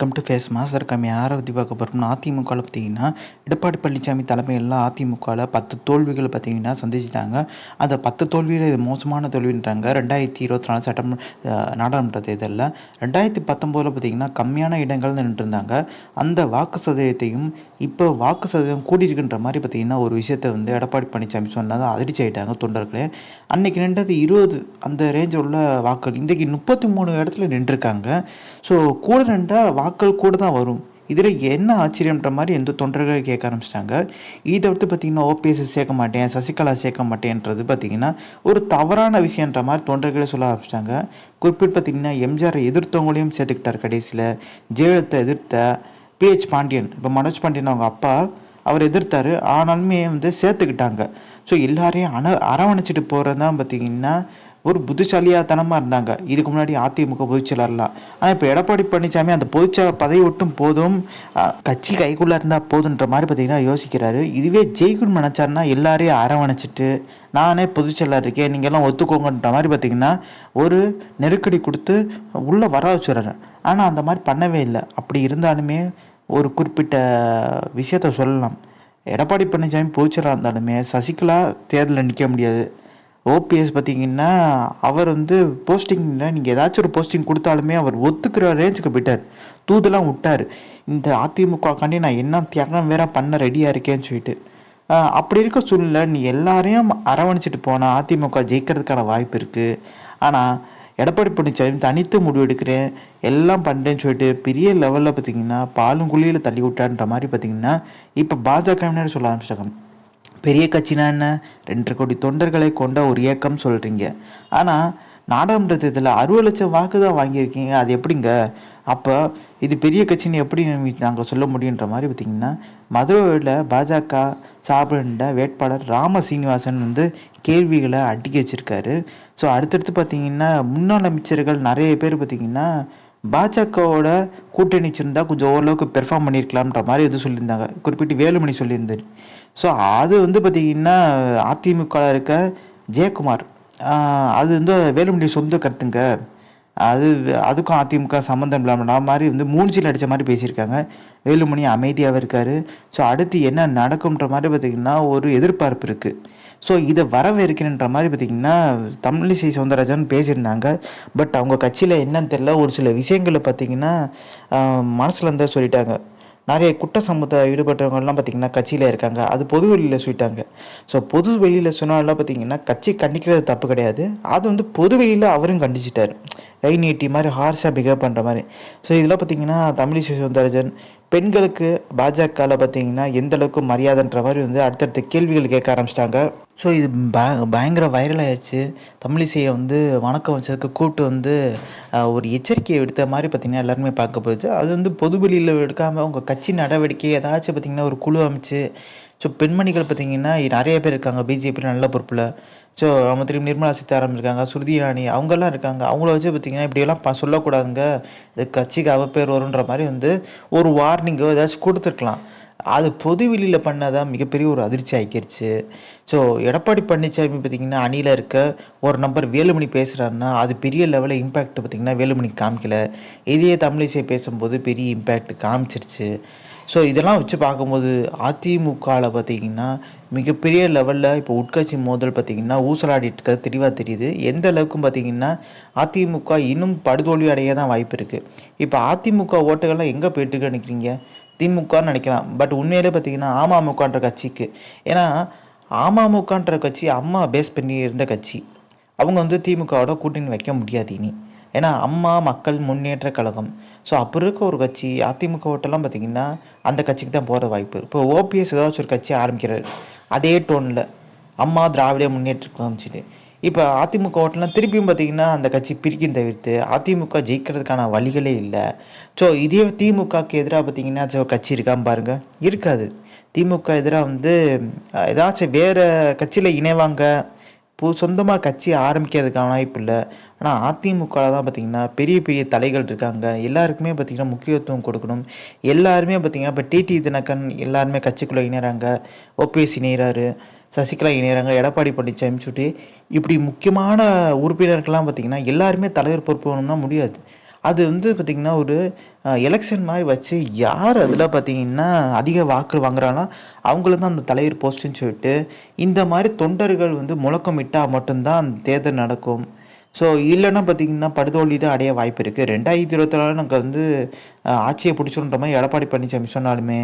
Welcome to face master யாரை பற்றி பார்க்க போகிறோம்னா அதிமுகவில் பார்த்தீங்கன்னா எடப்பாடி பழனிசாமி தலைமையில் அதிமுகவில் பத்து தோல்விகளை பார்த்தீங்கன்னா சந்திச்சிட்டாங்க. அந்த பத்து தோல்வியில் இது மோசமான தோல்வின்றாங்க. ரெண்டாயிரத்தி இருபத்தி நாலு சட்டம் நாடாளுமன்ற தேர்தலில். ரெண்டாயிரத்தி பத்தொம்போதில் பார்த்தீங்கன்னா கம்மியான இடங்கள் நின்றுருந்தாங்க அந்த வாக்கு சதவீதத்தையும் இப்போ வாக்கு சதவீதம் கூடியிருக்குன்ற மாதிரி பார்த்தீங்கன்னா ஒரு விஷயத்தை வந்து எடப்பாடி பழனிசாமி சொன்னது அதிர்ச்சி ஆகிட்டாங்க தொண்டர்களே. அன்றைக்கி நின்றது இருபது அந்த ரேஞ்சில் உள்ள வாக்குகள் இன்றைக்கி முப்பத்தி மூணு இடத்துல நின்றுருக்காங்க. ஸோ கூட நின்றால் வாக்கள் கூட தான் வரும். இதில் என்ன ஆச்சரியன்ற மாதிரி எந்த தொண்டர்கள் கேட்க ஆரம்பிச்சிட்டாங்க. இதை தவிர்த்து பார்த்திங்கன்னா ஓபிஎஸ் சேர்க்க மாட்டேன் சசிகலா சேர்க்க மாட்டேன்றது பார்த்திங்கன்னா ஒரு தவறான விஷயன்ற மாதிரி தொண்டர்களே சொல்ல ஆரம்பிச்சிட்டாங்க. குறிப்பிட்டு பார்த்திங்கன்னா எம்ஜிஆரை எதிர்த்தவங்களையும் சேர்த்துக்கிட்டார் கடைசியில். ஜெயலலிதா எதிர்த்த பிஹெச் பாண்டியன் இப்போ மனோஜ் பாண்டியன் அவங்க அப்பா அவர் எதிர்த்தார். ஆனாலுமே வந்து சேர்த்துக்கிட்டாங்க. ஸோ எல்லாரையும் அண அரவணைச்சிட்டு போகிறது தான் பார்த்திங்கன்னா ஒரு புத்திசாலியாத்தனமாக இருந்தாங்க. இதுக்கு முன்னாடி அதிமுக பொதுச்செயலாளர்லாம் ஆனால் இப்போ எடப்பாடி பழனிசாமி அந்த பொதுச்செயலர் பதவி ஒட்டும் போதும் கட்சி கைக்குள்ளே இருந்தால் போதுன்ற மாதிரி பார்த்தீங்கன்னா யோசிக்கிறாரு. இதுவே ஜெய்குன் நினச்சாருன்னா எல்லாரையும் அரவணைச்சிட்டு நானே பொதுச்செயலாளர் இருக்கேன் நீங்கள்லாம் ஒத்துக்கோங்கன்ற மாதிரி பார்த்தீங்கன்னா ஒரு நெருக்கடி கொடுத்து உள்ளே வர வச்சுறாரு. ஆனால் அந்த மாதிரி பண்ணவே இல்லை. அப்படி இருந்தாலுமே ஒரு குறிப்பிட்ட விஷயத்த சொல்லலாம். எடப்பாடி பழனிசாமி பொதுச்செயலாளர் இருந்தாலுமே சசிகலா தேர்தலில் நிற்க முடியாது. ஓபிஎஸ் பார்த்தீங்கன்னா அவர் வந்து போஸ்டிங்கில் நீங்கள் ஏதாச்சும் ஒரு போஸ்டிங் கொடுத்தாலுமே அவர் ஒத்துக்கிற ரேஞ்சுக்கு போயிட்டார். தூதெல்லாம் விட்டார். இந்த அதிமுகக்காண்டி நான் என்ன தியாகம் வேற பண்ண ரெடியாக இருக்கேன்னு சொல்லிட்டு. அப்படி இருக்க சூழ்நிலை நீ எல்லாரையும் அரவணைச்சிட்டு போனால் அதிமுக ஜெயிக்கிறதுக்கான வாய்ப்பு இருக்குது ஆனால் எடப்பாடி பழனிசாமி தனித்து முடிவெடுக்கிறேன் எல்லாம் பண்ணுறேன்னு சொல்லிட்டு பெரிய லெவலில் பார்த்தீங்கன்னா பாலும் குழியில் தள்ளி விட்டான்ற மாதிரி பார்த்தீங்கன்னா இப்போ பாஜகவினர் சொல்ல ஆரம்பிச்சிட்டாங்க. பெரிய கட்சினா என்ன? ரெண்டரை கோடி தொண்டர்களை கொண்ட ஒரு இயக்கம் சொல்கிறீங்க ஆனால் நாடாளுமன்ற தேர்தலில் அறுபது லட்சம் வாக்கு தான் வாங்கியிருக்கீங்க. அது எப்படிங்க? அப்போ இது பெரிய கட்சின்னு எப்படி நாங்கள் சொல்ல முடியுன்ற மாதிரி பார்த்திங்கன்னா மதுரையில் பாஜக சார்பிட வேட்பாளர் ராம சீனிவாசன் வந்து கேள்விகளை அடுக்கி வச்சுருக்காரு. ஸோ அடுத்தடுத்து பார்த்திங்கன்னா முன்னாள் அமைச்சர்கள் நிறைய பேர் பார்த்திங்கன்னா பாஜகவோட கூட்டணி வச்சுருந்தா கொஞ்சம் ஓரளவுக்கு பெர்ஃபார்ம் பண்ணியிருக்கலாம்ன்ற மாதிரி எதுவும் சொல்லியிருந்தாங்க. குறிப்பிட்டு வேலுமணி சொல்லியிருந்தார். ஸோ அது வந்து பார்த்திங்கன்னா அதிமுக இருக்க ஜெயக்குமார். அது வந்து வேலுமணி சொந்த கருத்துங்க. அது அதுக்கும் அதிமுக சம்மந்தம் இல்லாமல் மாதிரி வந்து மூஞ்சில் அடித்த மாதிரி பேசியிருக்காங்க. வேலுமணி அமைதியாகவே இருக்கார். ஸோ அடுத்து என்ன நடக்கும்ன்ற மாதிரி பார்த்திங்கன்னா ஒரு எதிர்பார்ப்பு இருக்குது ஸோ இதை வரவேற்கிறேன்ற மாதிரி பார்த்திங்கன்னா தமிழிசை சவுந்தரராஜன் பேசியிருந்தாங்க. பட் அவங்க கட்சியில் என்னன்னு தெரில ஒரு சில விஷயங்களை பார்த்திங்கன்னா மனசில் இருந்தால் சொல்லிட்டாங்க. நிறைய குற்ற சமூகத்தை ஈடுபட்டவங்கலாம் பார்த்திங்கன்னா கட்சியில் இருக்காங்க. அது பொது வெளியில் சொல்லிட்டாங்க. ஸோ பொது வெளியில் சொன்னாலாம் பார்த்திங்கன்னா கட்சி கண்டிக்கிறது தப்பு கிடையாது. அது வந்து பொது வெளியில் அவரும் கண்டிச்சிட்டார். கை நீட்டி மாதிரி ஹார்ஷாக பிஹேவ் பண்ணுற மாதிரி. ஸோ இதில் பார்த்தீங்கன்னா தமிழிசை சௌந்தரஜன் பெண்களுக்கு பாஜகவில் பார்த்தீங்கன்னா எந்த அளவுக்கு மரியாதைன்ற மாதிரி வந்து அடுத்தடுத்த கேள்விகள் கேட்க ஆரம்பிச்சிட்டாங்க. ஸோ இது ப பயங்கர வைரல் ஆயிடுச்சு தமிழிசையை வந்து வணக்கம் வச்சதுக்கு கூப்பிட்டு வந்து ஒரு எச்சரிக்கையை எடுத்த மாதிரி பார்த்திங்கன்னா எல்லாருமே பார்க்க போகுது. அது வந்து பொதுவெளியில் எடுக்காமல் உங்கள் கட்சி நடவடிக்கை ஏதாச்சும் பார்த்திங்கன்னா ஒரு குழு அமைச்சு ஸோ பெண்மணிகள் பார்த்திங்கன்னா நிறைய பேர் இருக்காங்க பிஜேபியில் நல்ல பொறுப்பில். ஸோ அவங்க திரும்பி நிர்மலா சீதாராமன் இருக்காங்க ஸ்ருதி இராணி அவங்கெல்லாம் இருக்காங்க. அவங்கள வச்சு பார்த்திங்கன்னா இப்படியெல்லாம் ப சொல்லக்கூடாதுங்க. இது கட்சிக்கு அவப்பேர் வருன்ற மாதிரி வந்து ஒரு வார்னிங்கோ ஏதாச்சும் கொடுத்துருக்கலாம். அது பொது வெளியில் பண்ணாதான் மிகப்பெரிய ஒரு அதிர்ச்சி ஆகிக்கிருச்சு ஸோ எடப்பாடி பழனிசாமி பார்த்திங்கன்னா அணியில் இருக்க ஒரு நம்பர் வேலுமணி பேசுகிறாருன்னா அது பெரிய லெவலில் இம்பேக்ட் பார்த்திங்கன்னா வேலுமணி காமிக்கல. இதே தமிழிசை பேசும்போது பெரிய இம்பேக்ட் காமிச்சிருச்சு. ஸோ இதெல்லாம் வச்சு பார்க்கும்போது அதிமுகவில் பார்த்திங்கன்னா மிகப்பெரிய லெவலில் இப்போ உட்கட்சி மோதல் பார்த்திங்கன்னா ஊசலாடிட்டு இருக்கிறது தெளிவாக தெரியுது. எந்த அளவுக்கும் பார்த்திங்கன்னா அதிமுக இன்னும் படுதோல்வி அடைய தான் வாய்ப்பு இருக்குது இப்போ அதிமுக ஓட்டுகள்லாம் எங்கே போயிட்டுருக்கு நினைக்கிறீங்க? திமுகன்னு நினைக்கலாம். பட் உண்மையிலே பார்த்திங்கன்னா அமமுகன்ற கட்சிக்கு. ஏன்னா அமமுகன்ற கட்சி அம்மா பேஸ் பண்ணி இருந்த கட்சி. அவங்க வந்து திமுகவோட கூட்டணி வைக்க முடியாது இனி. ஏன்னா அம்மா மக்கள் முன்னேற்ற கழகம். ஸோ அப்போ இருக்க ஒரு கட்சி அதிமுக ஓட்டெல்லாம் பார்த்திங்கன்னா அந்த கட்சிக்கு தான் போகிற வாய்ப்பு. இப்போ ஓபிஎஸ் ஏதாச்சும் ஒரு கட்சி ஆரம்பிக்கிறார். அதே டோனில் அம்மா திராவிட முன்னேற்ற கழகம்ச்சிட்டு இப்போ அதிமுக ஓட்டெல்லாம் திருப்பியும் பார்த்திங்கன்னா அந்த கட்சி பிரிக்கும் தவிர்த்து அதிமுக ஜெயிக்கிறதுக்கான வழிகளே இல்லை. ஸோ இதே திமுகக்கு எதிராக பார்த்திங்கன்னா ஒரு கட்சி இருக்கான்னு பாருங்கள் இருக்காது. திமுக எதிராக வந்து ஏதாச்சும் வேறு கட்சியில் இணைவாங்க புது சொந்தமாக கட்சி ஆரம்பிக்கிறதுக்கான வாய்ப்பு இல்லை. ஆனால் அதிமுகவில் தான் பார்த்திங்கன்னா பெரிய பெரிய தலைகள் இருக்காங்க. எல்லாருக்குமே பார்த்திங்கன்னா முக்கியத்துவம் கொடுக்கணும். எல்லாருமே பார்த்திங்கன்னா இப்போ டிடி தினகரன் எல்லாருமே கட்சிக்குள்ளே இணைகிறாங்க ஓபிஎஸ் இணைகிறாரு சசிகலா இணைகிறாங்க எடப்பாடி பழனிசாமி சொல்லிட்டு இப்படி முக்கியமான உறுப்பினர்கள்லாம் பார்த்திங்கன்னா எல்லாருமே தலைவர் பொறுப்பு வேணும்னா முடியாது. அது வந்து பார்த்திங்கன்னா ஒரு எலெக்ஷன் மாதிரி வச்சு யார் அதில் பார்த்திங்கன்னா அதிக வாக்கு வாங்குறாங்களோ அவங்களுக்கு தான் அந்த தலைவர் போஸ்ட்டுன்னு சொல்லிட்டு இந்த மாதிரி தொண்டர்கள் வந்து முழக்கமிட்டால் மட்டும்தான் அந்த தேர்தல் நடக்கும். ஸோ இல்லைன்னா பார்த்தீங்கன்னா படுதோல்வி தான் அடைய வாய்ப்பு இருக்குது ரெண்டாயிரத்தி இருபத்தி நாலு நாங்கள் வந்து ஆட்சியை பிடிச்சோன்ற மாதிரி எடப்பாடி பழனிசாமி சொன்னாலுமே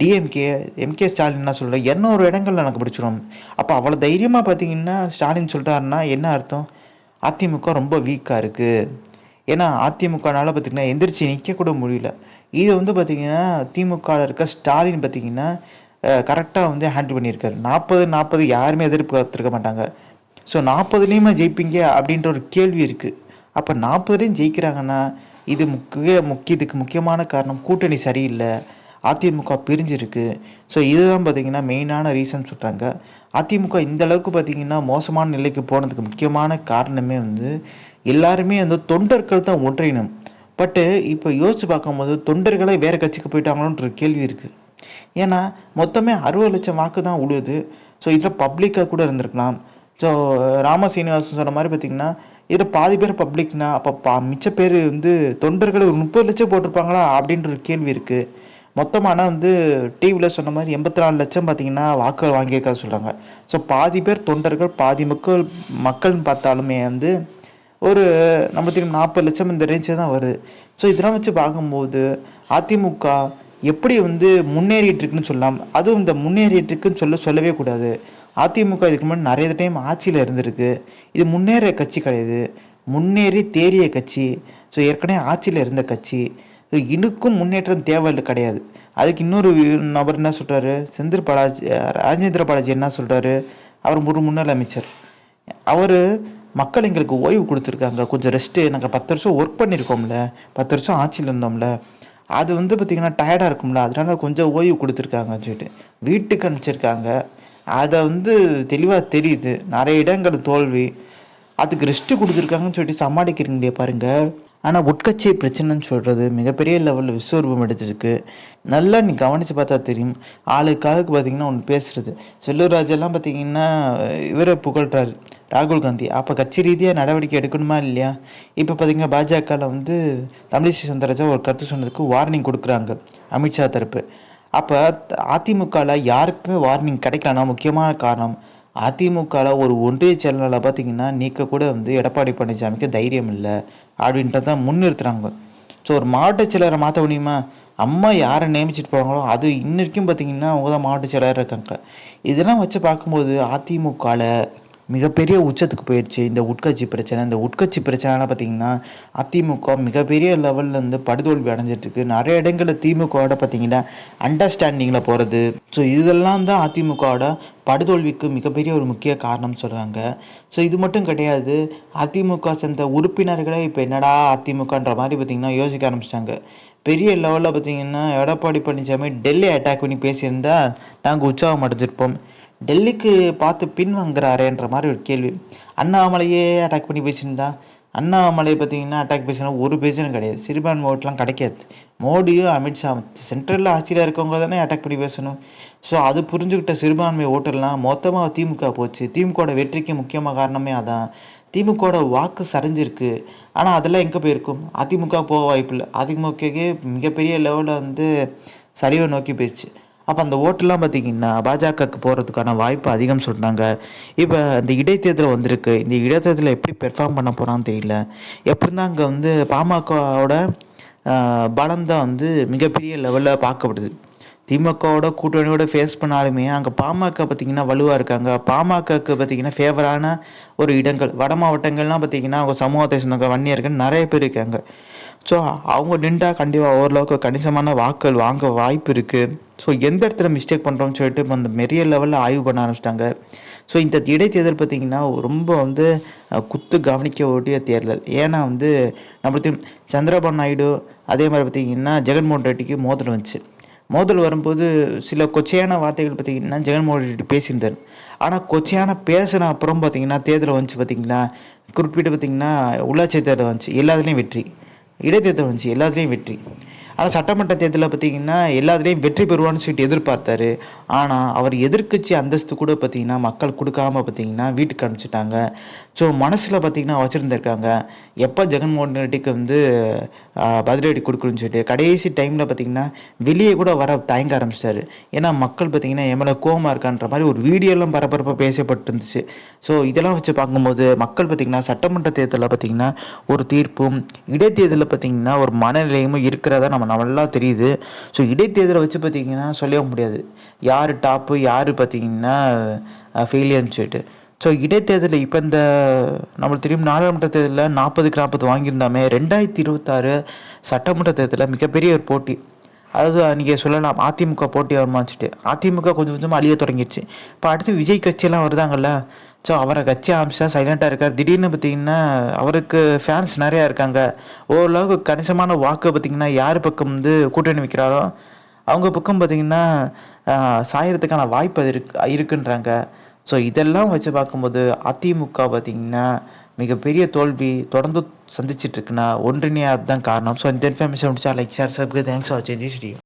டிஎம்கே எம்கே ஸ்டாலின் என்ன சொல்கிற இரநூறு இடங்கள் எனக்கு பிடிச்சிரும் அப்போ அவ்வளோ தைரியமாக பார்த்தீங்கன்னா ஸ்டாலின் சொல்கிறாருன்னா என்ன அர்த்தம்? அதிமுக ரொம்ப வீக்காக இருக்குது ஏன்னா அதிமுகனால் பார்த்திங்கன்னா எந்திரிச்சு நிற்கக்கூட முடியல. இது வந்து பார்த்திங்கன்னா திமுகவில் இருக்க ஸ்டாலின் பார்த்திங்கன்னா கரெக்டாக வந்து ஹேண்டில் பண்ணியிருக்காரு. நாற்பது நாற்பது யாருமே எதிர்பார்த்துருக்க மாட்டாங்க. ஸோ நாற்பதுலேயுமே ஜெயிப்பீங்க அப்படின்ற ஒரு கேள்வி இருக்குது அப்போ நாற்பதுலேயும் ஜெயிக்கிறாங்கன்னா இது முக்கிய முக்கிய இதுக்கு முக்கியமான காரணம் கூட்டணி சரியில்லை. அதிமுக பிரிஞ்சிருக்கு. ஸோ இதுதான் பார்த்தீங்கன்னா மெயினான ரீசன் சொல்கிறாங்க அதிமுக இந்த அளவுக்கு பார்த்தீங்கன்னா மோசமான நிலைக்கு போனதுக்கு முக்கியமான காரணமே வந்து எல்லாருமே வந்து தொண்டர்கள் தான் ஒன்றினம் பட்டு இப்போ யோசித்து பார்க்கும்போது தொண்டர்களே வேறு கட்சிக்கு போயிட்டாங்களோன்ற கேள்வி இருக்குது ஏன்னா மொத்தமே அறுபது லட்சம் வாக்கு தான் உழுவுது ஸோ இதில் பப்ளிக்காக கூட இருந்திருக்கலாம். ஸோ ராம சீனிவாசன் சொன்ன மாதிரி பார்த்தீங்கன்னா இதில் பாதி பேர் பப்ளிக்னா அப்போ பா மிச்ச பேர் வந்து தொண்டர்களை ஒரு முப்பது லட்சம் போட்டிருப்பாங்களா அப்படின்ற ஒரு கேள்வி இருக்குது மொத்தமாக ஆனால் வந்து டிவியில் சொன்ன மாதிரி எண்பத்தி நாலு லட்சம் பார்த்தீங்கன்னா வாக்குகள் வாங்கியிருக்காது சொல்கிறாங்க ஸோ பாதி பேர் தொண்டர்கள் பாதி மக்கள் மக்கள்னு பார்த்தாலுமே வந்து ஒரு நம்ம திரும்ப நாற்பது லட்சம் இந்த ரேஞ்சு தான் வருது. ஸோ இதெல்லாம் வச்சு பார்க்கும்போது அதிமுக எப்படி வந்து முன்னேறிட்டு இருக்குன்னு சொல்லலாம் அதுவும் இந்த முன்னேறிட்டு இருக்குன்னு சொல்ல சொல்லவே கூடாது. அதிமுக இதுக்கு முன்னாடி நிறைய டைம் ஆட்சியில் இருந்திருக்கு. இது முன்னேற கட்சி கிடையாது. முன்னேறி தேறிய கட்சி. ஸோ ஏற்கனவே ஆட்சியில் இருந்த கட்சி. இன்னுக்கும் முன்னேற்றம் தேவை கிடையாது. அதுக்கு இன்னொரு நபர் என்ன சொல்கிறாரு செந்தில் பாலாஜி ராஜேந்திர பாலாஜி என்ன சொல்கிறாரு அவர் ஒரு முன்னாள் அமைச்சர். அவர் மக்கள் எங்களுக்கு ஓய்வு கொடுத்துருக்காங்க. கொஞ்சம் ரெஸ்ட்டு நாங்கள் பத்து வருஷம் ஒர்க் பண்ணியிருக்கோம்ல. பத்து வருஷம் ஆட்சியில் இருந்தோம்ல. அது வந்து பார்த்திங்கன்னா டயர்டாக இருக்கும்ல. அதனால கொஞ்சம் ஓய்வு கொடுத்துருக்காங்கன்னு சொல்லிட்டு. வீட்டுக்கு அனுப்பிச்சிருக்காங்க. அதை வந்து தெளிவாக தெரியுது. நிறைய இடங்கள் தோல்வி. அதுக்கு ரெஸ்ட்டு கொடுத்துருக்காங்கன்னு சொல்லிட்டு சமாளிக்கிறீங்களே பாருங்கள் ஆனால் உட்கட்சி பிரச்சனைன்னு சொல்கிறது மிகப்பெரிய லெவலில் விஸ்வரூபம் எடுத்துருக்கு நல்லா நீ கவனித்து பார்த்தா தெரியும். ஆளுக்கு ஆளுக்கு பார்த்தீங்கன்னா ஒன்று பேசுகிறது செல்லூர் ராஜெல்லாம் பார்த்தீங்கன்னா இவரை புகழ்கிறாரு ராகுல் காந்தி. அப்போ கட்சி ரீதியாக நடவடிக்கை எடுக்கணுமா இல்லையா? இப்போ பார்த்தீங்கன்னா பாஜகவில் வந்து தமிழிசை சவுந்தரராஜா ஒரு கருத்து சொன்னதுக்கு வார்னிங் கொடுக்குறாங்க. அமித்ஷா தரப்பு. அப்போ அதிமுகவில் யாருக்குமே வார்னிங் கிடைக்கலன்னா முக்கியமான காரணம் அதிமுகவில் ஒரு ஒன்றிய செயலாளர் பார்த்தீங்கன்னா நீக்க கூட வந்து எடப்பாடி பழனிசாமிக்கு தைரியம் இல்லை அப்படின்றத முன்னிறுத்துறாங்க. ஸோ ஒரு மாவட்ட செயலரை மாற்ற முடியுமா? அம்மா யாரை நியமிச்சிட்டு போகிறாங்களோ அது இன்ன வரைக்கும் பார்த்தீங்கன்னா அவங்க தான் மாவட்ட செயலராக இருக்காங்க. இதெல்லாம் வச்சு பார்க்கும்போது அதிமுகவில் மிகப்பெரிய உச்சத்துக்கு போயிடுச்சு. இந்த உட்கட்சி பிரச்சனை இந்த உட்கட்சி பிரச்சனைலாம் பார்த்தீங்கன்னா அதிமுக மிகப்பெரிய லெவலில் இருந்து படுதோல்வி அடைஞ்சிட்ருக்கு. நிறைய இடங்களில் திமுகவோட பார்த்தீங்கன்னா அண்டர்ஸ்டாண்டிங்கில் போகிறது ஸோ இதெல்லாம் தான் அதிமுகவோட படுதோல்விக்கு மிகப்பெரிய ஒரு முக்கிய காரணம் சொல்கிறாங்க ஸோ இது மட்டும் கிடையாது. அதிமுக சேர்ந்த உறுப்பினர்களே இப்போ என்னடா அதிமுகன்ற மாதிரி பார்த்திங்கன்னா யோசிக்க ஆரம்பிச்சிட்டாங்க. பெரிய லெவலில் பார்த்தீங்கன்னா எடப்பாடி பழனிசாமி டெல்லி அட்டாக் பண்ணி பேசியிருந்தால் நாங்கள் உற்சாகம் அடைஞ்சிருப்போம். டெல்லிக்கு பார்த்து பின் வாங்குறாரேன்ற மாதிரி ஒரு கேள்வி. அண்ணாமலையே அட்டாக் பண்ணி பேசியிருந்தா? அண்ணாமலை பார்த்தீங்கன்னா அட்டாக் பேசினா ஒரு பேஜனும் கிடையாது. சிறுபான்மை ஓட்டெலாம் கிடைக்காது. மோடியும் அமித்ஷா சென்ட்ரலில் ஆட்சியில் இருக்கவங்க தானே அட்டாக் பண்ணி பேசணும். ஸோ அது புரிஞ்சுக்கிட்ட சிறுபான்மை ஓட்டெல்லாம் மொத்தமாக திமுக போச்சு. திமுகவோட வெற்றிக்கு முக்கியமாக காரணமே அதான். திமுகவோட வாக்கு சரிஞ்சிருக்கு. ஆனால் அதெல்லாம் எங்கே போயிருக்கும்? அதிமுக போக வாய்ப்பில்லை. அதிமுகக்கே மிகப்பெரிய லெவலில் வந்து சரிவை நோக்கி போயிடுச்சு அப்போ அந்த ஓட்டெல்லாம் பார்த்தீங்கன்னா பாஜகவுக்கு போகிறதுக்கான வாய்ப்பு அதிகம் சொல்கிறாங்க இப்போ இந்த இடைத்தேர்தல் வந்திருக்கு. இந்த இடைத்தேர்தலில் எப்படி பெர்ஃபார்ம் பண்ண போகிறான்னு தெரியல. எப்படி தான் அங்கே வந்து பாமகவோட பலம் தான் வந்து மிகப்பெரிய லெவலில் பார்க்கப்படுது. திமுகவோட கூட்டணியோட ஃபேஸ் பண்ணாலுமே அங்கே பாமக பார்த்திங்கன்னா வலுவாக இருக்காங்க. பாமகக்கு பார்த்திங்கன்னா ஃபேவரான ஒரு இடங்கள் வட மாவட்டங்கள்லாம் பார்த்திங்கன்னா அவங்க சமூகத்தை சொந்த வன்னியர்கள் நிறைய பேர் இருக்காங்க. ஸோ அவங்க நின்றா கண்டிப்பாக ஓரளவுக்கு கணிசமான வாக்குகள் வாங்க வாய்ப்பு இருக்குது ஸோ எந்த இடத்துல மிஸ்டேக் பண்ணுறோம்னு சொல்லிட்டு இப்போ அந்த மெரிய லெவலில் ஆய்வு பண்ண ஆரம்பிச்சிட்டாங்க. ஸோ இந்த இடைத்தேர்தல் பார்த்திங்கன்னா ரொம்ப வந்து குத்து கவனிக்க ஓட்டிய தேர்தல். ஏன்னா வந்து நம்மளுக்கு சந்திரபாபு நாயுடு அதே மாதிரி பார்த்திங்கன்னா ஜெகன்மோகன் ரெட்டிக்கு மோதல் வந்துச்சு. மோதல் வரும்போது சில கொச்சையான வார்த்தைகள் பார்த்திங்கன்னா ஜெகன்மோகன் ரெட்டி பேசியிருந்தார். ஆனால் கொச்சையான பேசின அப்புறம் பார்த்திங்கன்னா தேர்தல் வந்துச்சு பார்த்திங்கன்னா குறிப்பிட்டு பார்த்திங்கன்னா உள்ளாட்சி தேர்தல் வந்துச்சு. எல்லாத்துலேயும் வெற்றி. இடைத்தேர்தல் வந்துச்சு எல்லாத்துலேயும் வெற்றி. ஆனால் சட்டமன்ற தேர்தலில் பார்த்தீங்கன்னா எல்லாத்துலேயும் வெற்றி பெறுவான்னு சொல்லிட்டு எதிர்பார்த்தாரு. ஆனால் அவர் எதிர்க்கட்சி அந்தஸ்து கூட பார்த்தீங்கன்னா மக்கள் கொடுக்காம பார்த்தீங்கன்னா வீட்டுக்கு அனுப்பிச்சிட்டாங்க. ஸோ மனசில் பார்த்திங்கன்னா வச்சுருந்துருக்காங்க. எப்போ ஜெகன்மோகன் ரெட்டிக்கு வந்து பதிலடி கொடுக்குறோன்னு சொல்லிட்டு கடைசி டைமில் பார்த்திங்கன்னா வெளியே கூட வர தயங்க ஆரம்பிச்சிட்டாரு. ஏன்னா மக்கள் பார்த்திங்கன்னா என் மேலே கோவமாக இருக்கான்ற மாதிரி ஒரு வீடியோலாம் பரபரப்பாக பேசப்பட்டு இருந்துச்சு ஸோ இதெல்லாம் வச்சு பார்க்கும்போது மக்கள் பார்த்திங்கன்னா சட்டமன்ற தேர்தலில் பார்த்திங்கன்னா ஒரு தீர்ப்பும் இடைத்தேர்தலில் பார்த்திங்கன்னா ஒரு மனநிலையும் இருக்கிறதா நம்ம நல்லா தெரியுது. ஸோ இடைத்தேர்தலை வச்சு பார்த்திங்கன்னா சொல்லவே முடியாது. யார் டாப்பு யார் பார்த்திங்கன்னா ஃபெயிலியர்னு சொல்லிட்டு. ஸோ இடைத்தேர்தலில் இப்போ இந்த நம்மளுக்கு தெரியும் நாடாளுமன்ற தேர்தலில் நாற்பதுக்கு நாற்பது வாங்கியிருந்தாமே. ரெண்டாயிரத்தி இருபத்தாறு சட்டமன்ற தேர்தலில் மிகப்பெரிய ஒரு போட்டி. அதாவது நீங்கள் சொல்லலாம் அதிமுக போட்டி வருமாச்சுட்டு அதிமுக கொஞ்சம் கொஞ்சமாக அழிய தொடங்கிடுச்சு. இப்போ அடுத்து விஜய் கட்சியெல்லாம் வருதாங்கல்ல? ஸோ அவரை கட்சி ஆரம்பிச்சா சைலண்ட்டாக இருக்கார். திடீர்னு பார்த்தீங்கன்னா அவருக்கு ஃபேன்ஸ் நிறையா இருக்காங்க. ஓரளவுக்கு கணிசமான வாக்கு பார்த்தீங்கன்னா யார் பக்கம் வந்து கூட்டணி வைக்கிறாரோ அவங்க பக்கம் பார்த்தீங்கன்னா சாயறதுக்கான வாய்ப்பு அது இருக்கு இருக்குன்றாங்க. ஸோ இதெல்லாம் வச்சு பார்க்கும்போது அதிமுக பார்த்திங்கன்னா மிகப்பெரிய தோல்வி தொடர்ந்து சந்திச்சிட்ருக்குன்னா ஒன்றிணையாக அதுதான் காரணம். ஸோ இந்த இன்ஃபர்மேஷன் முடிச்சா லைக் ஷேர் சப்க்கு தேங்க்ஸ் ஃபார் சேஞ்சிஸ் திஸ்